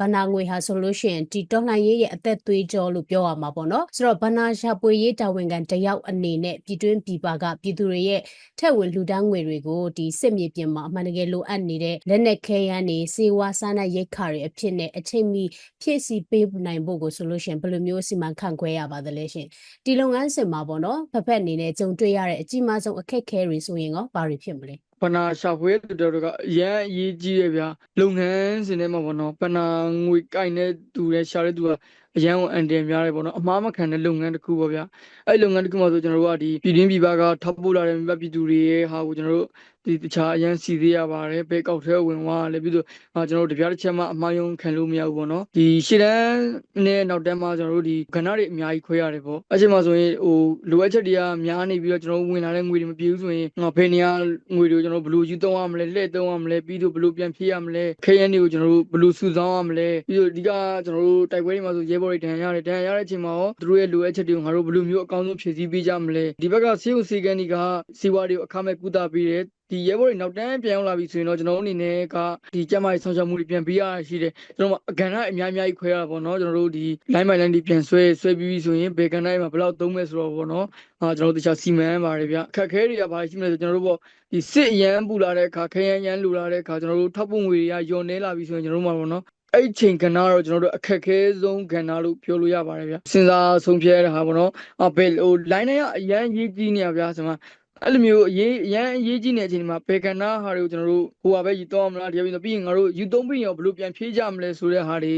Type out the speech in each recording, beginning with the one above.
ဘဏ္ဍာငွေဟာဆိုလို့ရှိရင်ဒီတော်လှန်ရေးရဲ့အသက်သွေးကြောလို့ပြောရမှာပေါ့နော်ဆိုတော့ဘဏ္ဍာရှာပွေရေးတာဝန်ခံတယောက်အနေနဲ့ပြည်တွင်းပြည်ပကပြည်သူတွေရဲ့ထက်ဝင်လူတန်းငွေတွေကိုဒီစစ်မြေပြင်မှာအမှန်တကယ်လိုအပ်နေတဲ့လက်နက်ခဲယမ်းတွေစေဝါစားနပ်ရိက္ခာတွေအဖြစ်နဲ့အချိန်မီဖြည့်ဆည်းပေးနိုင်ဖို့ကိုဆိုလို့ရှိရင်ဘယ်လိုမျိုးစီမံခန့်ခွဲရပါသလဲရှင်ဒီလုပ်ငန်းစဉ်မှာပေါ့နော်ဖက်ဖက်အနေနဲ့ကြုံတွေ့ရတဲ့အကြီးမားဆုံးအခက်အခဲတွေဆိုရင်ရောဘာတွေဖြစ်မလဲပနာရှာဖွေတူတော်တို့ကအရန်အရေးကြီးရဲ့ဗျာလုပ်ငန်းစဉ်ထဲမှာပေါ့နော်ပနာငွေကင်တဲ့သူရဲ့ရှာတဲ့သူက အရန်ကိုအန်တယ်များတယ်ပေါ့နော်အမားမခံတဲ့လုပ်ငန်းတစ်ခုပေါ့ဗျာအဲ့လုပ်ငန်းတစ်ခုမှာဆိုကျွန်တော်တို့ကဒီပြည်တွင်းပြည်ပကထောက်ပို့လာတဲ့မြတ်ပြည်သူတွေရဲ့ဟာကိုကျွန်တော်တို့ဒီတခြားအရန်စီသေးရပါတယ်ဘယ်ကောက်ထဲဝင်သွားလဲပြီးတော့အာကျွန်တော်တို့တပြားတစ်ချက်မှအမှားယုံခံလို့မရဘူးပေါ့နော်ဒီရှေ့တန်းနဲ့နောက်တန်းမှာကျွန်တော်တို့ဒီကဏ္ဍတွေအများကြီးခွဲရတယ်ပေါ့အဲ့ချိန်မှာဆိုရင်ဟိုလိုအပ်ချက်တွေကများနေပြီးတော့ကျွန်တော်တို့ဝင်လာတဲ့ငွေတွေမပြေဘူးဆိုရင်ငါဘယ်နေရာငွေတွေကိုကျွန်တော်တို့ဘယ်လိုယူသုံးရမလဲလှည့်သုံးရမလဲပြီးတော့ဘယ်လိုပြန်ဖြည့်ရမလဲခဲရန်တွေကိုကျွန်တော်တို့ဘယ်လိုစုဆောင်းရမလဲပြီးတော့ဒီကကျွန်တော်တို့တိုက်ပွဲတွေမှာဆိုရဲဘော်တွေတန်ရတယ်တန်ရတဲ့အချိန်မှာရောသူတို့ရဲ့လိုအပ်ချက်တွေကိုငါတို့ဘယ်လိုမျိုးအကောင်းဆုံးဖြည့်ဆည်းပေးကြမလဲဒီဘက်ကစေုပ်စီကန်ဒီကစီဝါတွေကိုအခမဲ့ကုသပေးတယ်ဒီရဲဘော်တွေနောက်တန်းပြန်ရောက်လာပြီဆိုရင်တော့ကျွန်တော်တို့အနေနဲ့ကဒီကျမကြီးဆောင်ရှောက်မှုတွေပြန်ပေးရတာရှိတယ်ကျွန်တော်တို့အကန်ကအများကြီးခွဲရတာပေါ့နော်ကျွန်တော်တို့ဒီ line by line တွေပြန်ဆွဲဆွဲပြီးပြီဆိုရင်ဘယ်ကန်တိုင်းမှာဘယ်လောက်သုံးမဲ့ဆိုတော့ပေါ့နော်အာကျွန်တော်တို့တခြားစီမံပါတယ်ဗျအခက်ခဲတွေကဘာရှိမလဲဆိုကျွန်တော်တို့ပေါ့ဒီစစ်ရန်ပူလာတဲ့အခါခရမ်းရန်လူလာတဲ့အခါကျွန်တော်တို့ထောက်ပုံငွေတွေကယွန်နေလာပြီဆိုရင်ကျွန်တော်တို့မှာပေါ့နော် အဲ့ချိန်ကဏ္ဍတော့ကျွန်တော်တို့အခက်ခဲဆုံးကဏ္ဍလို့ပြောလို့ရပါတယ်ဗျစဉ်းစားဆုံးဖြတ်ရတဲ့ဟာပေါ့နော်အဘယ်ဟို line တိုင်းကအရန်ရေးကြီးနေရဗျဆိုမှအဲ့လိုမျိုးအရေးအရန်အရေးကြီးနေတဲ့အချိန်မှာဘယ်ကဏ္ဍဟာတွေကိုကျွန်တော်တို့ဟိုဟာပဲယူတော့မလားတရားပြီးတော့ပြီးရင်ငါတို့ယူသုံးပြီးရင်ဘယ်လိုပြန်ဖြည့်ကြမလဲဆိုတဲ့ဟာတွေ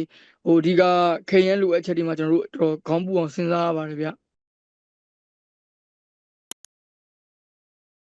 ဟိုဒီကခရင်လိုအပ်ချက်တွေမှာကျွန်တော်တို့တော်ခေါင်းပူအောင်စဉ်းစားရပါတယ်ဗျ